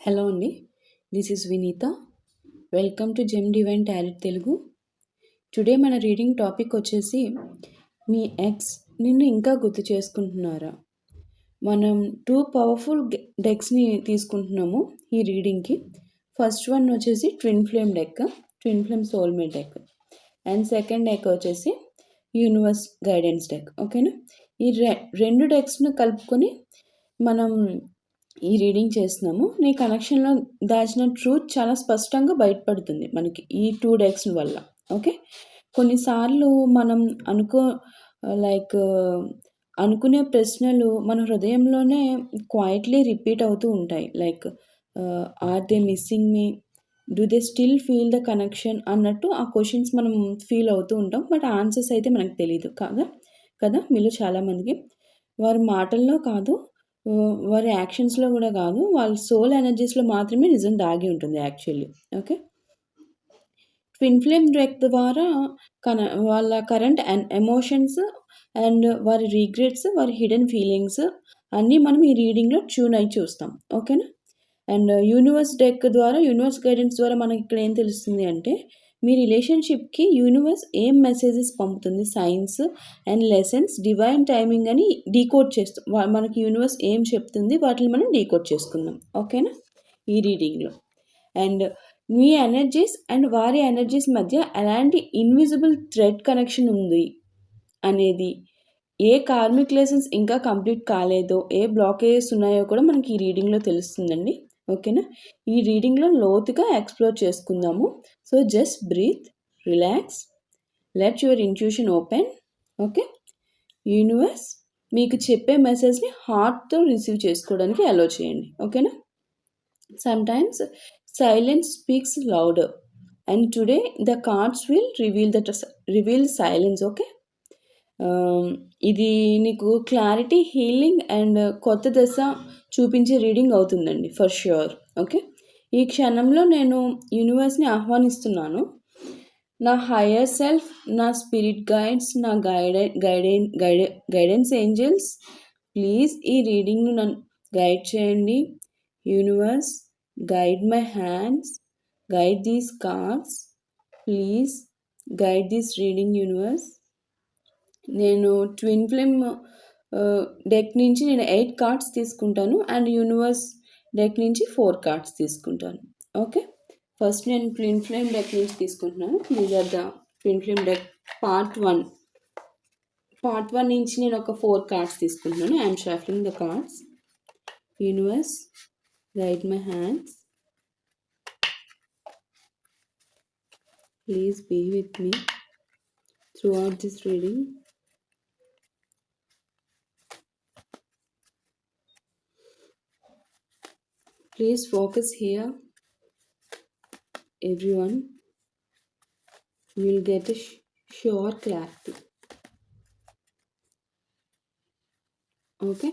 Hello అండి this is Vineetha. Welcome to gem divine talent Telugu today మన reading topic వచ్చేసి మీ X నిన్ను ఇంకా గుర్తు చేసుకుంటున్నారా? మనం టూ పవర్ఫుల్ డెక్స్ని తీసుకుంటున్నాము ఈ రీడింగ్కి ఫస్ట్ వన్ వచ్చేసి twin flame deck twin flame soulmate deck and second deck వచ్చేసి యూనివర్స్ గైడెన్స్ డెక్ ఓకేనా ఈ రె రెండు డెక్స్ను కలుపుకొని మనం ఈ రీడింగ్ చేస్తున్నాము. నీ కనెక్షన్లో దాచిన ట్రూత్ చాలా స్పష్టంగా బయటపడుతుంది మనకి ఈ టూ డెక్స్ వల్ల. ఓకే? కొన్నిసార్లు మనం అనుకో లైక్ అనుకునే ప్రశ్నలు మన హృదయంలోనే క్వైట్లీ రిపీట్ అవుతూ ఉంటాయి. Like are they missing me? Do they still feel the connection? అన్నట్టు ఆ క్వశ్చన్స్ మనం ఫీల్ అవుతూ ఉంటాం. బట్ ఆన్సర్స్ అయితే మనకు తెలియదు కాదా? కదా? మీలో చాలామందికి. వారి మాటల్లో కాదు. వారి యాక్షన్స్‌లో కూడా కాదు. వాళ్ళ సోల్ ఎనర్జీస్‌లో మాత్రమే నిజం దాగి ఉంటుంది actually. Okay. Twin flame deck ద్వారా కన వాళ్ళ కరెంట్ ఎమోషన్స్ అండ్ వారి రిగ్రెట్స్, వారి హిడెన్ ఫీలింగ్స్ అన్నీ మనం ఈ రీడింగ్‌లో ట్యూన్ అయ్యి చూస్తాం. ఓకేనా? అండ్ యూనివర్స్ డెక్ ద్వారా యూనివర్స్ గైడెన్స్ ద్వారా మనకి ఇక్కడ ఏం తెలుస్తుంది అంటే మీ రిలేషన్షిప్కి యూనివర్స్ ఏం మెసేజెస్ పంపుతుంది? Signs and lessons divine timing అని డీకోడ్ చేస్తూ మనకి యూనివర్స్ ఏం చెప్తుంది? వాటిని మనం డీకోడ్ చేసుకుందాం. ఓకేనా? ఈ రీడింగ్లో. అండ్ మీ ఎనర్జీస్ అండ్ వారి ఎనర్జీస్ మధ్య ఎలాంటి ఇన్విజిబుల్ థ్రెడ్ కనెక్షన్ ఉంది? అనేది ఏ కార్మిక్ లెసన్స్ ఇంకా కంప్లీట్ కాలేదో ఏ బ్లాకేజెస్ ఉన్నాయో కూడా మనకి ఈ రీడింగ్లో తెలుస్తుందండి. ఓకేనా? ఈ రీడింగ్లో లోతుగా ఎక్స్ప్లోర్ చేసుకుందాము. So just breathe relax let your intuition open okay? Universe మీకు చెప్పే మెసేజ్ని హార్ట్తో రిసీవ్ చేసుకోవడానికి అలో చేయండి ఓకేనా? Sometimes silence speaks louder and today the cards will reveal that reveal silence okay? ఇది నీకు క్లారిటీ హీలింగ్ అండ్ కొత్త దశ చూపించే రీడింగ్ అవుతుందండి ఫర్ ష్యూర్ ఓకే ఈ క్షణంలో నేను యూనివర్స్ని ఆహ్వానిస్తున్నాను. నా హయ్యర్ సెల్ఫ్ నా స్పిరిట్ గైడ్స్ నా గైడె గైడె గైడె గైడెన్స్ ఏంజల్స్ ప్లీజ్ ఈ రీడింగ్ను నన్ను గైడ్ చేయండి. Universe guide my hands guide these cards please guide this reading universe నేను ట్విన్ ఫ్లేమ్ డెక్ నుంచి నేను ఎయిట్ కార్డ్స్ తీసుకుంటాను అండ్ యూనివర్స్ డెక్ నుంచి ఫోర్ కార్డ్స్ తీసుకుంటాను. ఓకే? ఫస్ట్ నేను ట్విన్ ఫ్లేమ్ డెక్ నుంచి తీసుకుంటున్నాను. These are the twin flame deck part one. Part one నుంచి నేను ఒక ఫోర్ కార్డ్స్ తీసుకుంటున్నాను. I'm shuffling the cards universe right my hands please be with me throughout this reading Please focus here. Everyone You will get a sure clarity. Okay.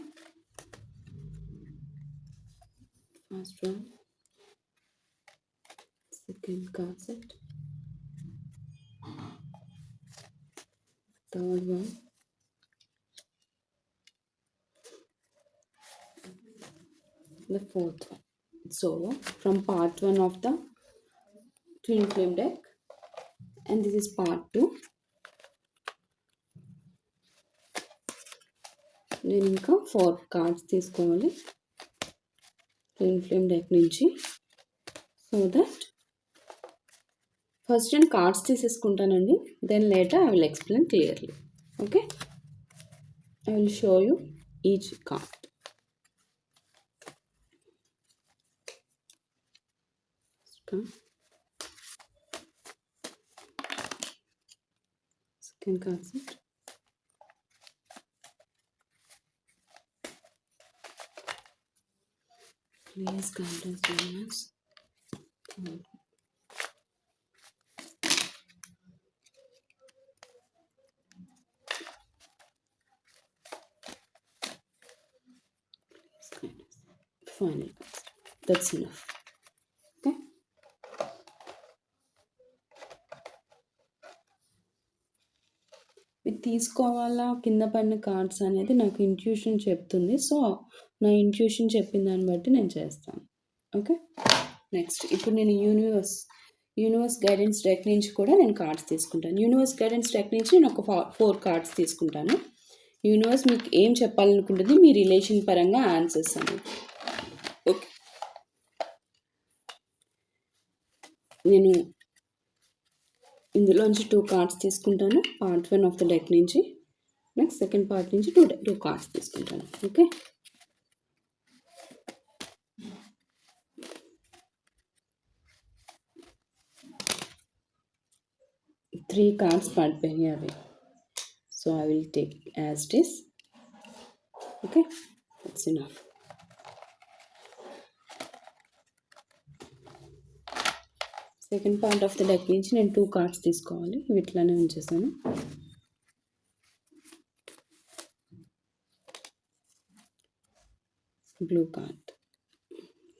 First one. Second concept. Third one. The fourth one. So from part 1 of the twin flame deck. And this is part 2 నేను ఇంకా four cards తీసుకోవాలి. Twin flame deck నుంచి. So that first నేను cards తీసేసుకుంటానండి. Then later I will explain clearly okay I will show you each card second concept. Please guide us viewers Finally, that's enough. తీసుకోవాలా? కింద పడిన cards అనేది నాకు intuition చెప్తుంది. So నా intuition చెప్పిన దాన్ని బట్టి నేను చేస్తాను. ఓకే? నెక్స్ట్ ఇప్పుడు నేను యూనివర్స్ యూనివర్స్ గైడెన్స్ డెక్ నుంచి కూడా నేను కార్డ్స్ తీసుకుంటాను. యూనివర్స్ గైడెన్స్ డెక్ నుంచి నేను ఒక ఫోర్ కార్డ్స్ తీసుకుంటాను. యూనివర్స్ మీకు ఏం చెప్పాలనుకుంటుంది? మీ రిలేషన్ పరంగా ఆన్సర్స్ అని ఓకే? నేను ఇందులోంచి టూ కార్డ్స్ తీసుకుంటాను. Part one of the deck నుంచి. నెక్స్ట్ సెకండ్ పార్ట్ నుంచి టూ టూ కార్డ్స్ తీసుకుంటాను. ఓకే త్రీ కార్డ్స్ పడిపోయినాయి అవి. So I will take as it is okay it's enough second part of the deck నుంచి నేను two cards తీసుకోవాలి. ఇవి ఇట్లానే ఉంచేసాను. బ్లూ కార్డ్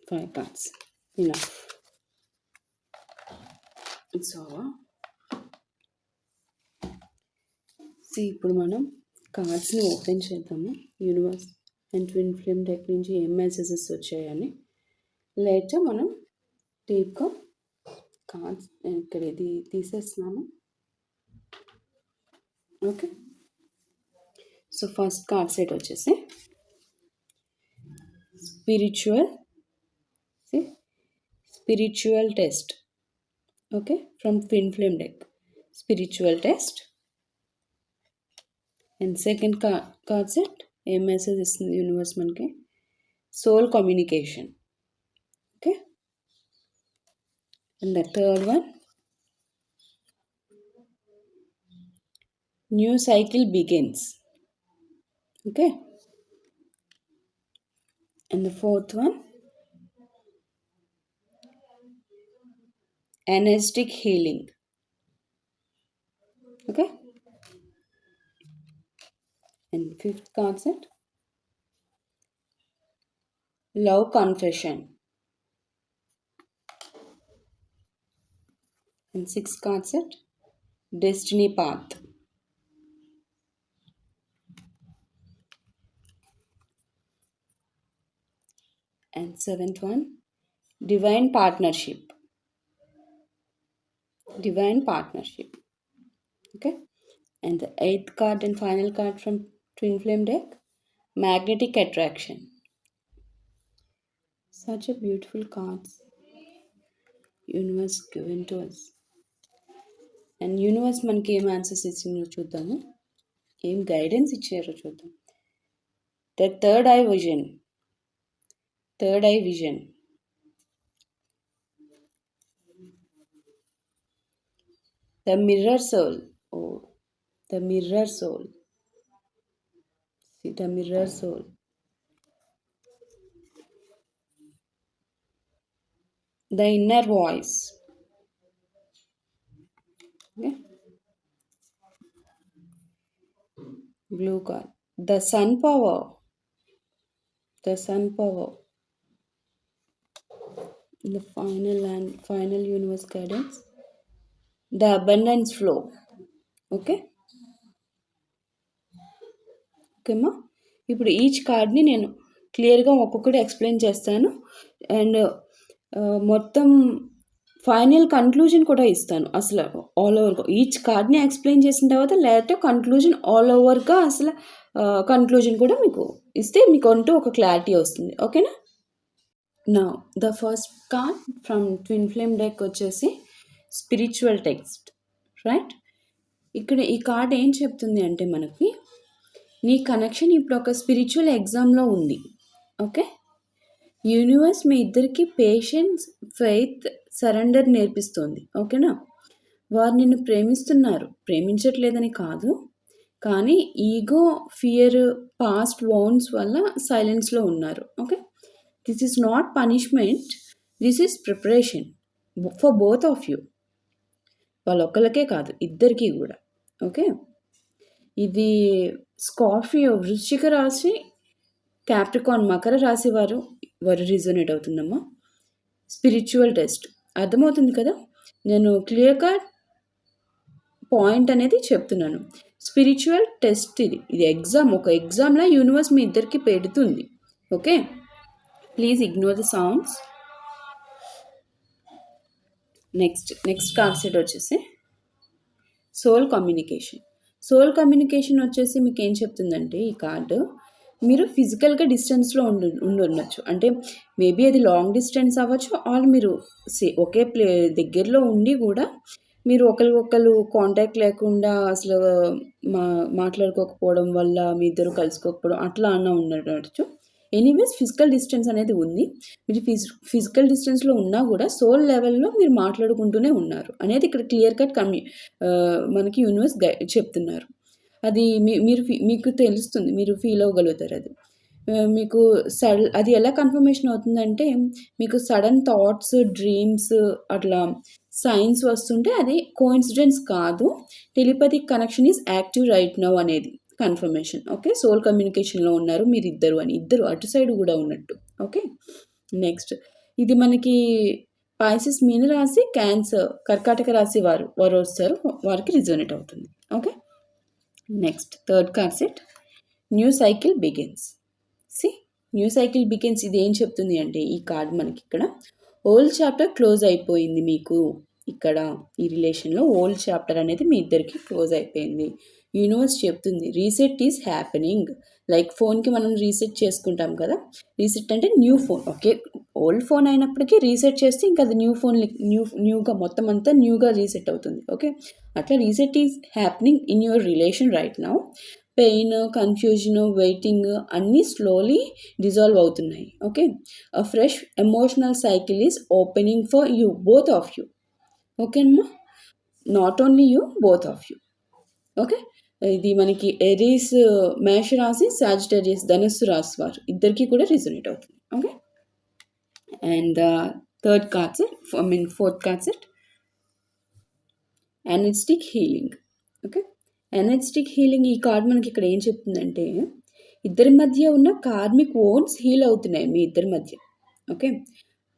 ఫైవ్ కార్డ్స్ ఇలా సో ఓవర్ సో ఇప్పుడు మనం కార్డ్స్ని ఓపెన్ చేద్దాము. Universe and twin flame deck నుంచి ఏం మెసేజెస్ వచ్చాయని. లేటర్ మనం డీప్గా కాన్స్ నేను ఇక్కడ ఇది తీసేస్తున్నాను okay so first card set వచ్చేసి spiritual spiritual test okay from fin flame deck spiritual test and second కా కార్డ్ సెట్ ఏ మెసేజ్ ఇస్తుంది యూనివర్స్ మనకి soul communication And the third one, new cycle begins. Okay. And the fourth one, energetic healing. Okay. And fifth concept, love confession. And sixth concept, destiny path. And seventh one, divine partnership. Divine partnership. Okay. And the eighth card and final card from Twin Flame deck, magnetic attraction. Such a beautiful cards. Universe given to us. And universe మనకి ఏం answers ఇచ్చిందో చూద్దాము. ఏం guidance ఇచ్చారో చూద్దాం. The third eye vision third eye vision the mirror soul oh the mirror soul the mirror soul the inner voice okay. Blue car the sun power the sun power the final and final universe guidance the abundance flow okay ఓకేమ్మా ఇప్పుడు each కార్డ్ని నేను క్లియర్గా ఒక్కొక్కటి explain చేస్తాను. And మొత్తం final conclusion కూడా ఇస్తాను అసలు ఆల్ ఓవర్గా ఈచ్ కార్డ్ని ఎక్స్ప్లెయిన్ చేసిన తర్వాత లేకపోతే కన్క్లూజన్ ఆల్ ఓవర్గా అసలు కన్క్లూజన్ కూడా మీకు ఇస్తే మీకు అంటూ ఒక క్లారిటీ వస్తుంది. ఓకేనా? నా the first card from twin flame deck వచ్చేసి స్పిరిచువల్ టెక్స్ట్ రైట్ ఇక్కడ ఈ కార్డ్ ఏం చెప్తుంది అంటే మనకి నీ కనెక్షన్ ఇప్పుడు ఒక స్పిరిచువల్ ఎగ్జామ్లో ఉంది. ఓకే? యూనివర్స్ మీ ఇద్దరికి పేషెన్స్ ఫెయిత్ సరెండర్ నేర్పిస్తోంది ఓకేనా? వారు నిన్ను ప్రేమిస్తున్నారు. ప్రేమించట్లేదని కాదు. కానీ ఈగో ఫియర్ పాస్ట్ వౌన్స్ వల్ల సైలెన్స్లో ఉన్నారు okay? This is not punishment. This is preparation for both of you. వాళ్ళొక్కరికే కాదు ఇద్దరికీ కూడా ఓకే? ఇది స్కార్పియో వృశ్చిక రాశి క్యాప్రికాన్ మకర రాశి వారు వారు రిజోనేట్ అవుతుందమ్మా. Spiritual test. అర్థమవుతుంది కదా? నేను క్లియర్ కట్ పాయింట్ అనేది చెప్తున్నాను. స్పిరిచువల్ టెస్ట్ ఇది. ఇది ఎగ్జామ్ ఒక ఎగ్జామ్లా యూనివర్స్ మీ ఇద్దరికి పెడుతుంది. Okay? Please ignore the sounds next next concept వచ్చేసి సోల్ కమ్యూనికేషన్ సోల్ కమ్యూనికేషన్ వచ్చేసి మీకు ఏం చెప్తుందంటే ఈ కార్డు మీరు ఫిజికల్గా డిస్టెన్స్లో ఉండి ఉండి ఉండొచ్చు. అంటే మేబీ అది లాంగ్ డిస్టెన్స్ అవ్వచ్చు ఆర్ మీరు సే ఒకే ప్లే దగ్గరలో ఉండి కూడా మీరు ఒకరికొకరు కాంటాక్ట్ లేకుండా అసలు మా మాట్లాడుకోకపోవడం వల్ల మీ ఇద్దరు కలుసుకోకపోవడం అట్లా అన్న ఉండవచ్చు ఎనీవేస్ ఫిజికల్ డిస్టెన్స్ అనేది ఉంది. మీరు ఫిజ్ ఫిజికల్ డిస్టెన్స్లో ఉన్నా కూడా సోల్ లెవెల్లో మీరు మాట్లాడుకుంటూనే ఉన్నారు. అనేది ఇక్కడ క్లియర్ కట్ కమ్యూ మనకి యూనివర్స్ గై చెప్తున్నారు. అది మీ మీరు మీకు తెలుస్తుంది మీరు ఫీల్ అవ్వగలుగుతారు అది. మీకు సడ్ అది ఎలా కన్ఫర్మేషన్ అవుతుందంటే మీకు సడన్ థాట్స్ డ్రీమ్స్ అట్లా సైన్స్ వస్తుంటే అది కోఇన్సిడెన్స్ కాదు. Telepathic connection is active right now అనేది కన్ఫర్మేషన్ ఓకే సోల్ కమ్యూనికేషన్లో ఉన్నారు మీరు ఇద్దరు అని ఇద్దరు అటు సైడ్ కూడా ఉన్నట్టు ఓకే నెక్స్ట్ ఇది మనకి పాయసిస్ మీన రాసి క్యాన్సర్ కర్కాటక రాశి వారు వారు వస్తారు వారికి రిజోనేట్ అవుతుంది okay next third concept new cycle begins see new cycle begins ఇది ఏం చెప్తుంది అంటే ఈ కార్డ్ మనకి ఇక్కడ ఓల్డ్ చాప్టర్ క్లోజ్ అయిపోయింది మీకు. ఇక్కడ ఈ రిలేషన్లో ఓల్డ్ చాప్టర్ అనేది మీ ఇద్దరికి క్లోజ్ అయిపోయింది. యూనివర్స్ చెప్తుంది రీసెట్ ఈజ్ హ్యాపెనింగ్ లైక్ ఫోన్కి మనం రీసెట్ చేసుకుంటాం కదా? రీసెట్ అంటే new phone okay old phone అయినప్పటికీ రీసెట్ చేస్తే ఇంకా అది న్యూ ఫోన్ న్యూ న్యూగా మొత్తం అంతా న్యూగా రీసెట్ అవుతుంది ఓకే అట్లా reset is happening in your relation right now pain confusion waiting అన్నీ స్లోలీ డిజాల్వ్ అవుతున్నాయి okay fresh emotional cycle is opening for you both of you okay అమ్మా? Not only you both of you okay ఇది మనకి ఎరీస్ మేష రాశి Sagittarius ధనస్సు రాశి వారు. ఇద్దరికి కూడా రిజనేట్ అవుతుంది. Okay and third concept I mean fourth card set energetic healing okay energetic healing ఈ కార్డ్ మనకి ఇక్కడ ఏం చెప్తుందంటే ఇద్దరి మధ్య ఉన్న కార్మిక్ ఓన్స్ హీల్ అవుతున్నాయి మీ ఇద్దరి మధ్య. ఓకే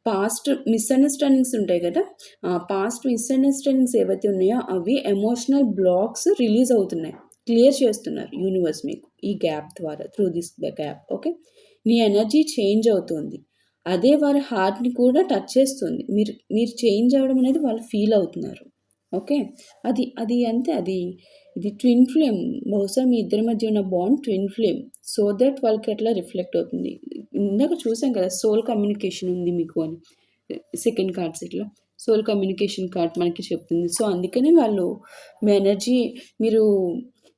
పాస్ట్ మిస్అండర్స్టాండింగ్స్ ఉంటాయి కదా? ఆ పాస్ట్ మిస్అండర్స్టాండింగ్స్ ఏవైతే ఉన్నాయో అవి ఎమోషనల్ బ్లాక్స్ రిలీజ్ అవుతున్నాయి. క్లియర్ చేస్తున్నారు యూనివర్స్ మీకు ఈ గ్యాప్ ద్వారా త్రూ దిస్ గ్యాప్ ఓకే నీ ఎనర్జీ చేంజ్ అవుతుంది. అదే వారి హార్ట్ని కూడా టచ్ చేస్తుంది. మీరు మీరు చేంజ్ అవ్వడం అనేది వాళ్ళు ఫీల్ అవుతున్నారు ఓకే అది అది అంతే అది ఇది ట్విన్ ఫ్లేమ్ బహుశా మీ ఇద్దరి మధ్య ఉన్న bond twin flame so that వాళ్ళకి ఎట్లా రిఫ్లెక్ట్ అవుతుంది? ఇందాక చూసాం కదా సోల్ కమ్యూనికేషన్ ఉంది మీకు అని సెకండ్ కార్డ్ సెట్లో సోల్ కమ్యూనికేషన్ కార్డ్ మనకి చెప్తుంది. సో అందుకని వాళ్ళు మీ ఎనర్జీ మీరు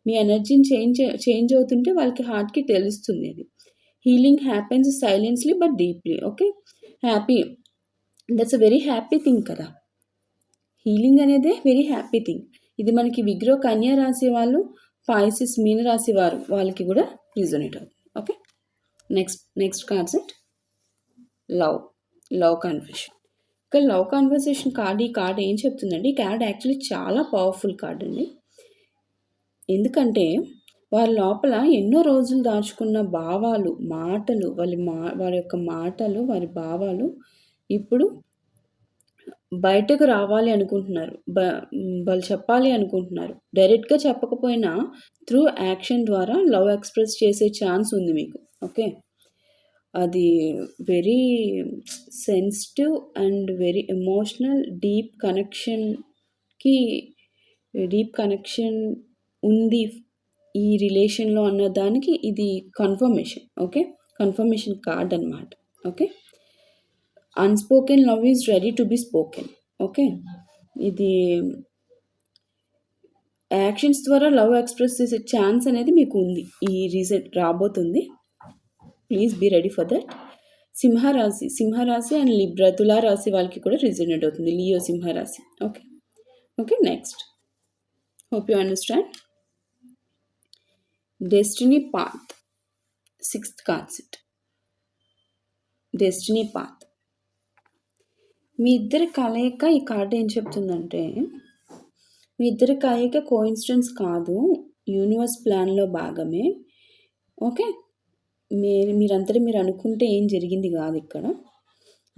మీ ఎనర్జీని చేంజ్ చేంజ్ అవుతుంటే వాళ్ళకి హార్ట్కి తెలుస్తుంది అది. Healing happens silently but deeply okay happy that's a very happy thing కదా. హీలింగ్ అనేదే వెరీ హ్యాపీ థింగ్ ఇది మనకి విగ్రో కన్యా రాసే వాళ్ళు పాయిసిస్ మీన రాశి వారు వాళ్ళకి కూడా రీజనేట్ అవుతుంది okay next next concept love love conversation ఇక లవ్ కన్వర్సేషన్ కార్డ్ ఈ కార్డ్ ఏం చెప్తుందండి ఈ కార్డ్ యాక్చువల్లీ చాలా పవర్ఫుల్ కార్డ్ అండి. ఎందుకంటే వారి లోపల ఎన్నో రోజులు దాచుకున్న భావాలు మాటలు వాళ్ళ మా వారి యొక్క మాటలు వారి భావాలు ఇప్పుడు బయటకు రావాలి అనుకుంటున్నారు. బ వాళ్ళు చెప్పాలి అనుకుంటున్నారు. డైరెక్ట్గా చెప్పకపోయినా త్రూ యాక్షన్ ద్వారా లవ్ ఎక్స్ప్రెస్ చేసే ఛాన్స్ ఉంది మీకు. ఓకే? అది very sensitive and very emotional deep కనెక్షన్కి deep connection ఉంది ఈ రిలేషన్లో అన్న దానికి ఇది కన్ఫర్మేషన్ ఓకే? కన్ఫర్మేషన్ కార్డ్ అనమాట okay? Unspoken love is ready to be spoken okay? ఇది యాక్షన్స్ ద్వారా లవ్ ఎక్స్ప్రెస్ చేసే ఛాన్స్ అనేది మీకు ఉంది ఈ రీసెంట్ రాబోతుంది. Please be ready for that Simharashi Simharashi and Libra తులారాశి వాళ్ళకి కూడా రిజనేట్ అవుతుంది Leo Simharashi okay? Okay next hope you understand destiny path. Sixth concept. Destiny path. మీ ఇద్దరి కలయిక ఈ కార్డు ఏం చెప్తుందంటే మీ ఇద్దరి కలయిక కోఇన్సిడెన్స్ కాదు యూనివర్స్ ప్లాన్లో భాగమే. ఓకే? మీరు మీరంతటి మీరు అనుకుంటే ఏం జరిగింది కాదు ఇక్కడ.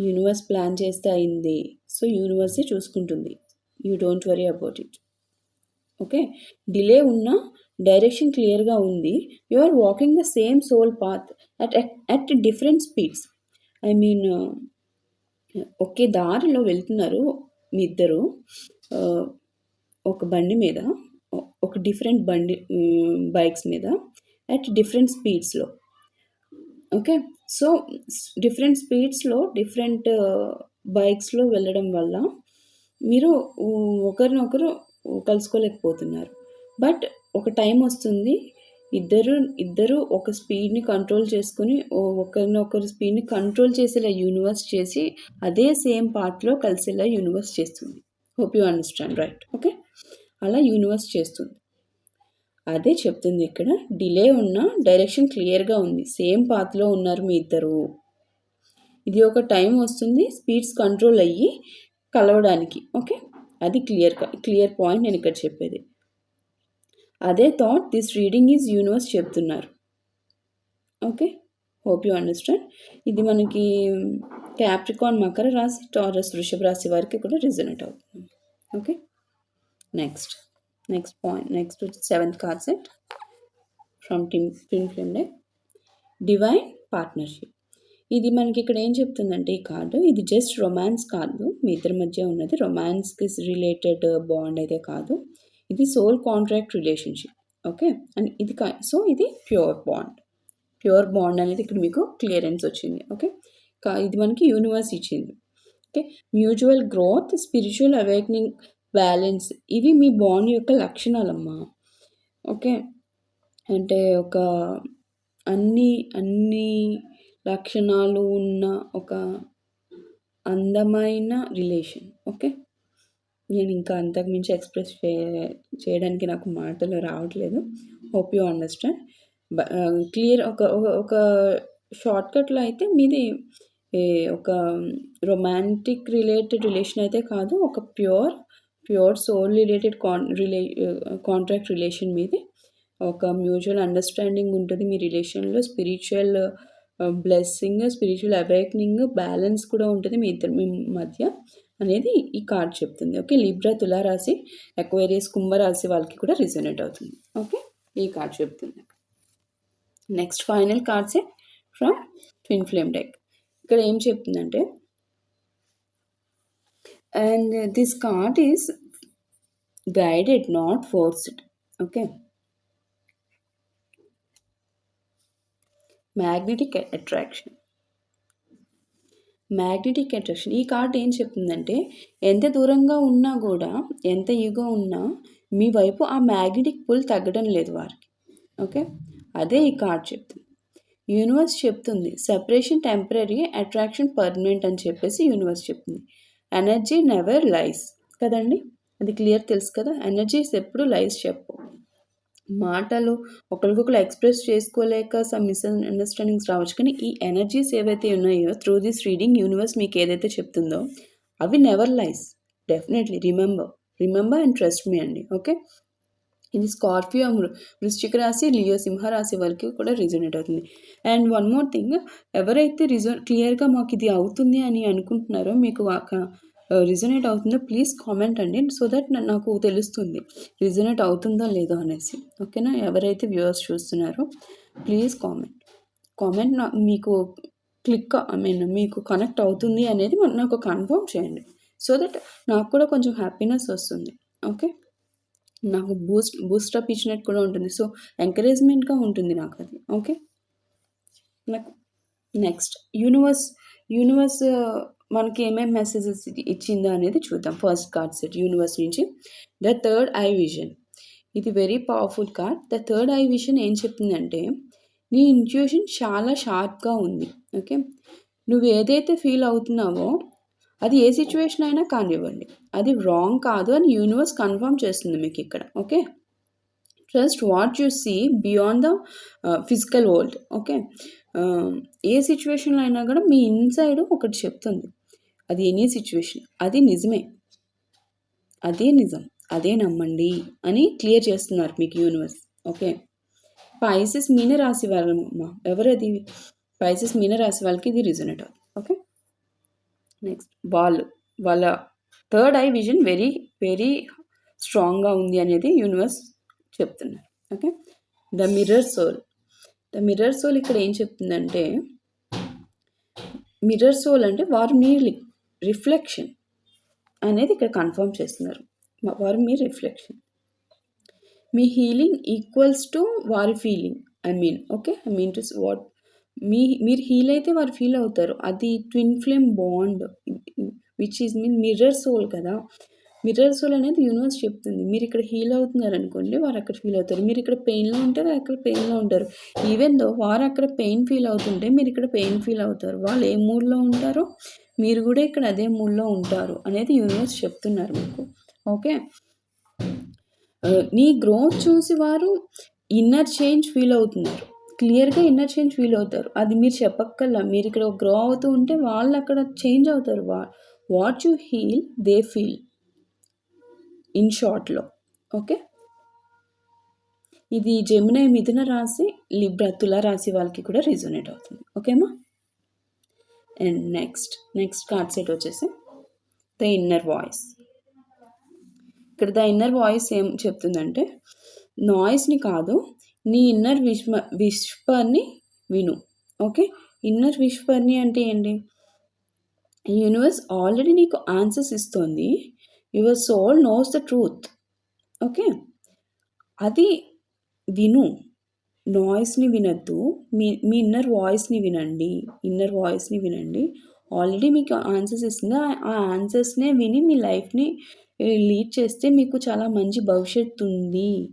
యూనివర్స్ ప్లాన్ చేస్తే అయింది. సో యూనివర్సే చూసుకుంటుంది. You don't worry about it. Okay? Delay ఉన్నా డైరెక్షన్ క్లియర్గా ఉంది. You are walking the same soul path at at different speeds. I mean ఒకే దారిలో వెళ్తున్నారు మీ ఇద్దరు. ఒక బండి మీద ఒక డిఫరెంట్ బండి బైక్స్ మీద అట్ డిఫరెంట్ స్పీడ్స్లో. ఓకే? సో డిఫరెంట్ స్పీడ్స్లో డిఫరెంట్ బైక్స్లో వెళ్ళడం వల్ల మీరు ఒకరినొకరు కలుసుకోలేకపోతున్నారు. బట్ ఒక టైం వస్తుంది. ఇద్దరు ఇద్దరు ఒక స్పీడ్ని కంట్రోల్ చేసుకుని ఓ- ఒకరినొకరు స్పీడ్ని కంట్రోల్ చేసేలా యూనివర్స్ చేసి అదే సేమ్ పార్ట్లో కలిసేలా యూనివర్స్ చేస్తుంది. Hope you understand right okay అలా యూనివర్స్ చేస్తుంది. అదే చెప్తుంది ఇక్కడ. డిలే ఉన్న డైరెక్షన్ క్లియర్గా ఉంది. సేమ్ పాత్లో ఉన్నారు మీ ఇద్దరు. ఇది ఒక టైం వస్తుంది. స్పీడ్స్ కంట్రోల్ అయ్యి కలవడానికి. ఓకే అది క్లియర్ క్లియర్ పాయింట్ నేను ఇక్కడ చెప్పేది. అదే thought this reading is universe చెప్తున్నారు. ఓకే హోప్ యూ అండర్స్టాండ్ ఇది మనకి క్యాప్రికాన్ మకర రాశి టారస్ వృషభ రాశి వారికి కూడా రిజనేట్ అవుతుంది. Okay next next point next seventh concept from tim fin flame day divine partnership ఇది మనకి ఇక్కడ ఏం చెప్తుందంటే ఈ కార్డు ఇది జస్ట్ రొమాన్స్ కాదు మీ ఇద్దరి మధ్య ఉన్నది రొమాన్స్కి రిలేటెడ్ బాండ్ అయితే కాదు. ఇది soul contract relationship okay and ఇది కా సో ఇది ప్యూర్ బాండ్ ప్యూర్ బాండ్ అనేది ఇక్కడ మీకు క్లియరెన్స్ వచ్చింది ఓకే కా ఇది మనకి యూనివర్స్ ఇచ్చింది okay mutual growth spiritual awakening balance ఇవి మీ బాండ్ యొక్క లక్షణాలమ్మా ఓకే అంటే ఒక అన్ని అన్ని లక్షణాలు ఉన్న ఒక అందమైన రిలేషన్ ఓకే నేను ఇంకా అంతకుమించి ఎక్స్ప్రెస్ చే చేయడానికి నాకు మాటలు రావట్లేదు. హోప్ యూ అండర్స్టాండ్ క్లియర్ ఒక ఒక- షార్ట్కట్లో అయితే మీది ఏ, ఒక రొమాంటిక్ రిలేటెడ్ రిలేషన్ అయితే కాదు ఒక ప్యూర్ ప్యూర్ సోల్ రిలేటెడ్ కాన్ రిలే కాంట్రాక్ట్ రిలేషన్ మీది. ఒక మ్యూచువల్ అండర్స్టాండింగ్ ఉంటుంది మీ రిలేషన్లో spiritual blessing spiritual awakening balance కూడా ఉంటుంది మీ ఇద్దరు మీ మధ్య. అనేది ఈ కార్డ్ చెప్తుంది. ఓకే లిబ్రా తులారాశి ఎక్వేరియస్ కుంభరాశి వాళ్ళకి కూడా రిజనేట్ అవుతుంది. ఓకే ఈ కార్డ్ చెప్తుంది. నెక్స్ట్ ఫైనల్ కార్డ్సే ఫ్రమ్ ట్విన్ ఫ్లేమ్ డెక్ ఇక్కడ ఏం చెప్తుందంటే and this card is guided not forced okay magnetic attraction magnetic attraction. ఈ కార్డ్ ఏం చెప్తుందంటే ఎంత దూరంగా ఉన్నా కూడా ఎంత ఈగో ఉన్నా మీ వైపు ఆ మ్యాగ్నెటిక్ పుల్ తగ్గడం లేదు వారికి. ఓకే? అదే ఈ కార్డ్ చెప్తుంది. యూనివర్స్ చెప్తుంది సెపరేషన్ టెంపరీ అట్రాక్షన్ పర్మనెంట్ అని చెప్పేసి యూనివర్స్ చెప్తుంది. ఎనర్జీ నెవర్ లైస్ కదండి? అది క్లియర్ తెలుసు కదా? ఎనర్జీస్ ఎప్పుడు లైస్ చెప్పు. మాటలు ఒకరికొకరు ఎక్స్ప్రెస్ చేసుకోలేక సమ్ మిస్అండర్స్టాండింగ్స్ రావచ్చు. కానీ ఈ ఎనర్జీస్ ఏవైతే ఉన్నాయో త్రూ దిస్ రీడింగ్ యూనివర్స్ మీకు ఏదైతే చెప్తుందో అవి never lies definitely remember remember and trust మీ అండి. ఓకే ఇది స్కార్పియో వృశ్చిక రాశి లియో సింహరాశి వరకు కూడా రిజనేట్ అవుతుంది. అండ్ వన్ మోర్ థింగ్ ఎవరైతే రిజో క్లియర్గా మాకు ఇది అవుతుంది అని అనుకుంటున్నారో మీకు రిజనేట్ అవుతుందో? ప్లీజ్ కామెంట్ అండి సో దట్ నాకు తెలుస్తుంది. రిజనేట్ అవుతుందో లేదో అనేసి. ఓకేనా ఎవరైతే వ్యూవర్స్ చూస్తున్నారో ప్లీజ్ కామెంట్ కామెంట్ నా మీకు క్లిక్ ఐ మీన్ మీకు కనెక్ట్ అవుతుంది అనేది నాకు కన్ఫర్మ్ చేయండి. సో దట్ నాకు కూడా కొంచెం హ్యాపీనెస్ వస్తుంది. ఓకే నాకు బూస్ట్ బూస్ట్ అప్ ఇచ్చినట్టు కూడా ఉంటుంది. సో ఎంకరేజ్మెంట్గా ఉంటుంది నాకు అది. ఓకే నాకు నెక్స్ట్ యూనివర్స్ యూనివర్స్ మనకి ఏమేమి మెసేజెస్ ఇచ్చిందో అనేది చూద్దాం. ఫస్ట్ కార్డ్ సెట్ యూనివర్స్ నుంచి. ద థర్డ్ ఐ విజన్ ఇది very powerful card the third eye vision ఏం చెప్తుందంటే నీ ఇంట్యూషన్ చాలా షార్ప్గా ఉంది. ఓకే నువ్వు ఏదైతే ఫీల్ అవుతున్నావో అది ఏ సిచ్యువేషన్ అయినా కానివ్వండి. అది రాంగ్ కాదు అని యూనివర్స్ కన్ఫర్మ్ చేస్తుంది మీకు ఇక్కడ. Okay trust what you see beyond the physical world okay ఏ సిచ్యువేషన్లో అయినా కూడా మీ ఇన్సైడ్ ఒకటి చెప్తుంది. అది ఎనీ సిచ్యువేషన్ అది నిజమే. అదే నిజం. అదే నమ్మండి అని క్లియర్ చేస్తున్నారు మీకు యూనివర్స్ ఓకే పైసెస్ మీన రాశి వాళ్ళమ్మా ఎవరది? పైసెస్ మీన రాశి వాళ్ళకి ఇది రిజనేట్ అవుతుంది. ఓకే నెక్స్ట్ వాళ్ళు. వాళ్ళ third eye vision very very స్ట్రాంగ్గా ఉంది అనేది యూనివర్స్ చెప్తున్నారు. Okay the mirror soul the mirror soul ఇక్కడ ఏం చెప్తుందంటే మిర్రర్ సోల్ అంటే వారు మీ రిఫ్లెక్షన్ అనేది ఇక్కడ కన్ఫర్మ్ చేస్తున్నారు. వారు మీ రిఫ్లెక్షన్. మీ హీలింగ్ ఈక్వల్స్ టు వారి feeling I mean okay? I mean to what మీ మీరు హీల్ అయితే వారు ఫీల్ అవుతారు. అది twin flame bond which is mean mirror soul కదా? మిర్రర్ సోల్ అనేది యూనివర్స్ చెప్తుంది. మీరు ఇక్కడ హీల్ అవుతున్నారు అనుకోండి వారు అక్కడ ఫీల్ అవుతారు. మీరు ఇక్కడ పెయిన్లో ఉంటారు అక్కడ పెయిన్లో ఉంటారు. ఈవెన్ దో వారు అక్కడ పెయిన్ ఫీల్ అవుతుంటే మీరు ఇక్కడ పెయిన్ ఫీల్ అవుతారు. వాళ్ళు ఏ మూడ్లో ఉంటారో మీరు కూడా ఇక్కడ అదే మూడ్లో ఉంటారు అనేది యూనివర్స్ చెప్తున్నారు మీకు. ఓకే uh, నీ గ్రోత్ చూసి వారు ఇన్నర్ చేంజ్ ఫీల్ అవుతున్నారు క్లియర్గా ఇన్నర్ చేంజ్ ఫీల్ అవుతారు. అది మీరు చెప్పక్కల్లా మీరు ఇక్కడ గ్రో అవుతూ ఉంటే వాళ్ళు అక్కడ చేంజ్ అవుతారు. వా what you heal they feel in షార్ట్లో ఓకే ఇది జమునై మిథున రాశి లిబ్రా తుల రాశి వాళ్ళకి కూడా రిజోనేట్ అవుతుంది. ఓకేమా and next next card set వచ్చేసి ద ఇన్నర్ వాయిస్ ఇక్కడ ద ఇన్నర్ వాయిస్ ఏం చెప్తుందంటే నాయిస్ని కాదు నీ ఇన్నర్ విష్మ విష్పర్ని విను. ఓకే? ఇన్నర్ విష్పర్ని అంటే ఏంటి? యూనివర్స్ ఆల్రెడీ నీకు ఆన్సర్స్ ఇస్తుంది. Your soul knows the truth okay? అది విను. నాయిస్ని వినద్దు. మీ మీ ఇన్నర్ వాయిస్ని వినండి. ఇన్నర్ వాయిస్ని వినండి. ఆల్రెడీ మీకు ఆన్సర్స్ ఇస్తుంది. ఆ- ఆ ఆన్సర్స్నే విని మీ లైఫ్ని లీడ్ చేస్తే మీకు చాలా మంచి భవిష్యత్తు ఉంది.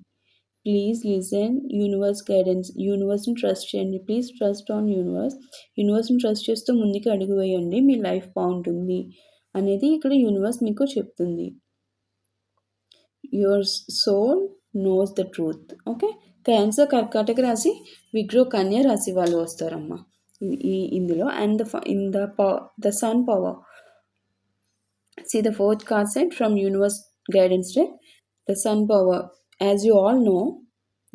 ప్లీజ్ లిజన్ యూనివర్స్ గైడెన్స్ యూనివర్స్ని ట్రస్ట్ చేయండి. ప్లీజ్ ట్రస్ట్ ఆన్ యూనివర్స్ యూనివర్స్ని ట్రస్ట్ చేస్తూ ముందుకు అడుగు వేయండి. మీ లైఫ్ బాగుంటుంది అనేది ఇక్కడ యూనివర్స్ మీకు చెప్తుంది. Your soul knows the truth okay Cancer Karkataka rashi విగ్రో Kanya rashi వాళ్ళు వస్తారమ్మా. ఈ- ఇందులో. And the in the the sun power. See the fourth card set from universe guidance deck the sun power as you all know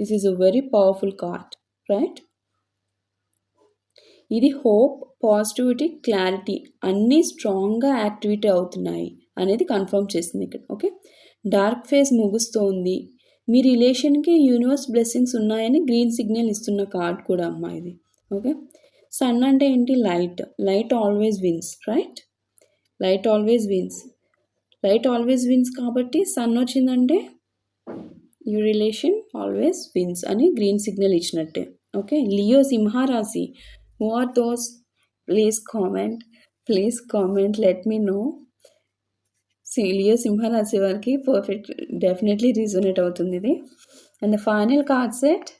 this is a very powerful card right ఇది hope positivity clarity అన్నీ స్ట్రాంగ్గా activity అవుతున్నాయి అనేది confirm చేసింది ఇక్కడ okay dark phase ముగుస్తోంది. మీ రిలేషన్కి యూనివర్స్ బ్లెస్సింగ్స్ ఉన్నాయని గ్రీన్ సిగ్నల్ ఇస్తున్న కార్డ్ కూడా అమ్మా ఇది. ఓకే? సన్ అంటే ఏంటి? Light. Light always wins right? Light always wins. Light always wins కాబట్టి సన్ వచ్చిందంటే యూ రిలేషన్ ఆల్వేస్ విన్స్ అని గ్రీన్ సిగ్నల్ ఇచ్చినట్టే. Okay? Leo Simharashi. What does? Please comment. Please comment. Let me know Leo Simharashi వారికి perfect definitely resonate అవుతుంది ఇది. And the final card set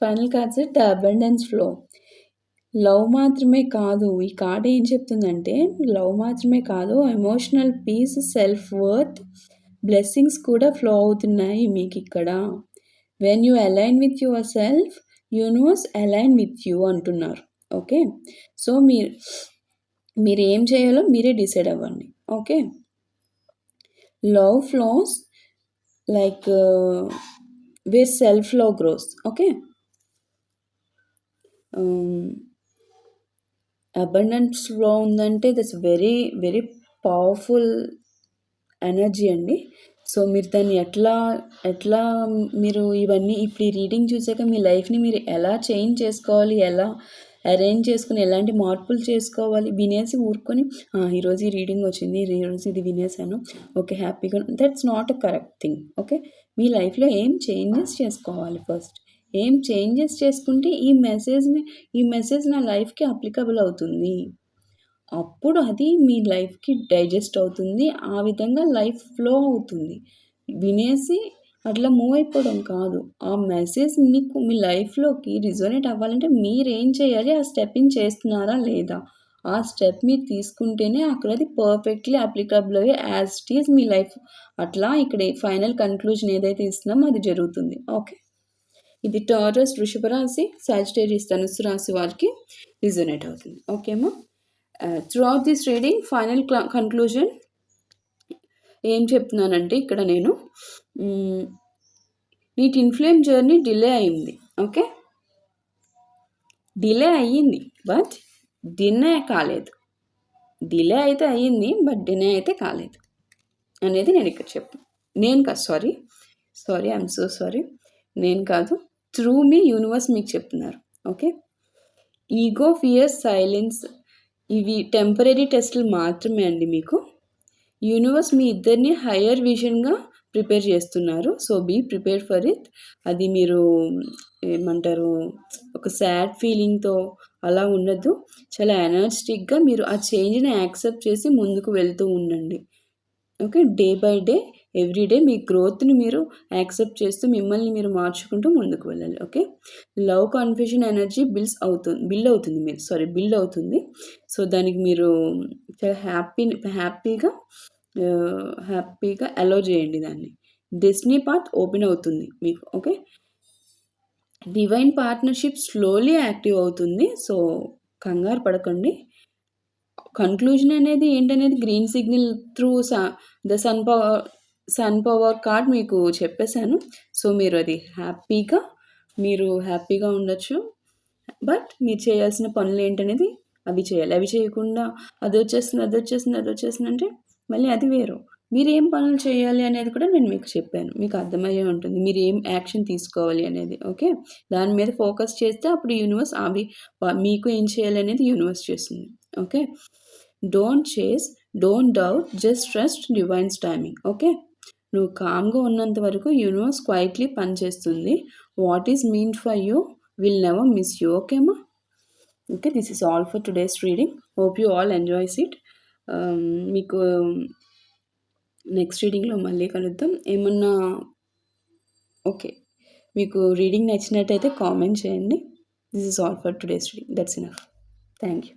final card set the abundance flow love మాత్రమే కాదు ఈ card ఏం చెప్తుందంటే love మాత్రమే కాదు emotional peace self worth blessings కూడా ఫ్లో అవుతున్నాయి మీకు ఇక్కడ. When you align with yourself universe align with you అంటున్నారు. ఓకే సో మీరు మీరు ఏం చేయాలో మీరే డిసైడ్ అవ్వండి. Okay love flows like where self love grows okay అబండెన్స్లో ఉందంటే that's very very powerful energy అండి. సో మీరు దాన్ని ఎట్లా ఎట్లా మీరు ఇవన్నీ ఇప్పుడు ఈ రీడింగ్ చూసాక మీ లైఫ్ని మీరు ఎలా చేంజ్ చేసుకోవాలి ఎలా అరేంజ్ చేసుకుని ఎలాంటి మార్పులు చేసుకోవాలి? వినేసి ఊరుకొని ఈరోజు ఈ రీడింగ్ వచ్చింది ఈరోజు ఇది వినేసాను ఓకే హ్యాపీగా that's not a correct thing okay? మీ లైఫ్లో ఏం చేంజెస్ చేసుకోవాలి ఫస్ట్? ఏం చేంజెస్ చేసుకుంటే ఈ మెసేజ్ని ఈ మెసేజ్ నా లైఫ్కి అప్లికబుల్ అవుతుంది? అప్పుడు అది మీ లైఫ్కి డైజెస్ట్ అవుతుంది ఆ విధంగా లైఫ్ ఫ్లో అవుతుంది. వినేసి అట్లా మూవ్ అయిపోవడం కాదు. ఆ మెసేజ్ మీకు మీ లైఫ్లోకి రిజోనేట్ అవ్వాలంటే మీరు ఏం చేయాలి? ఆ స్టెప్పింగ్ చేస్తున్నారా లేదా? ఆ స్టెప్ మీరు తీసుకుంటేనే అక్కడ అది పర్ఫెక్ట్లీ అప్లికబుల్ అయ్యే యాజ్ ఇట్ ఈజ్ మీ లైఫ్ అట్లా ఇక్కడ ఫైనల్ కన్క్లూజన్ ఏదైతే ఇస్తున్నామో అది జరుగుతుంది. ఓకే ఇది టారస్ వృషభ రాశి సాజిటేరియస్ ధనుసు రాశి వారికి రిజోనేట్ అవుతుంది. ఓకేమా throughout this reading final conclusion ఏం చెప్తున్నానంటే ఇక్కడ నేను మ్, నీ ఇన్ఫ్లేమ్ జర్నీ డిలే అయింది ఓకే? డిలే అయ్యింది బట్ డినే కాలేదు. డిలే అయితే అయ్యింది బట్ డినే అయితే కాలేదు అనేది నేను ఇక్కడ చెప్పు నేను కాదు sorry sorry I'm so sorry నేను కాదు త్రూ మీ యూనివర్స్ మీకు చెప్తున్నారు ఓకే? ఈగో ఫియర్ సైలెన్స్ ఇవి టెంపరీ టెస్టులు మాత్రమే అండి మీకు. యూనివర్స్ మీ ఇద్దరిని హయ్యర్ విజన్గా ప్రిపేర్ చేస్తున్నారు. So be prepare for it. అది మీరు ఏమంటారు ఒక సాడ్ ఫీలింగ్తో అలా ఉండద్దు. చాలా ఎనర్జెటిక్గా మీరు ఆ చేంజ్ని యాక్సెప్ట్ చేసి ముందుకు వెళ్తూ ఉండండి. Okay day by day every day మీ గ్రోత్ని మీరు యాక్సెప్ట్ చేస్తూ మిమ్మల్ని మీరు మార్చుకుంటూ ముందుకు వెళ్ళాలి okay love confusion energy bills అవుతుంది బిల్ అవుతుంది మీరు సారీ బిల్డ్ అవుతుంది. సో దానికి మీరు చాలా హ్యాపీ హ్యాపీగా హ్యాపీగా అలో చేయండి దాన్ని. డెస్టినీ పాత్ ఓపెన్ అవుతుంది మీకు okay divine partnership slowly active అవుతుంది. సో కంగారు పడకండి. కన్క్లూజన్ అనేది ఏంటనేది green signal through the sun power sun power card మీకు చెప్పేశాను. సో మీరు అది హ్యాపీగా మీరు హ్యాపీగా ఉండొచ్చు. బట్ మీరు చేయాల్సిన పనులు ఏంటనేది అవి చేయాలి. అవి చేయకుండా అది వచ్చేస్తుంది అది వచ్చేస్తుంది అది వచ్చేస్తుంది అంటే మళ్ళీ అది వేరు. మీరు ఏం పనులు చేయాలి అనేది కూడా నేను మీకు చెప్పాను. మీకు అర్థమయ్యే ఉంటుంది. మీరు ఏం యాక్షన్ తీసుకోవాలి అనేది. ఓకే? దాని మీద ఫోకస్ చేస్తే అప్పుడు యూనివర్స్ అవి మీకు ఏం చేయాలి అనేది యూనివర్స్ చేస్తుంది. Okay? Don't chase don't doubt just trust divines timing. Okay? నువ్వు కామ్గా ఉన్నంత వరకు యూనివర్స్ క్వైట్లీ పనిచేస్తుంది. What is mean for you will never miss you ఓకేమా okay this is all for today's reading hope you all enjoys it మీకు next రీడింగ్లో మళ్ళీ కలుద్దాం. ఏమన్నా ఓకే మీకు రీడింగ్ నచ్చినట్టయితే కామెంట్ చేయండి. This is all for today's reading that's enough thank you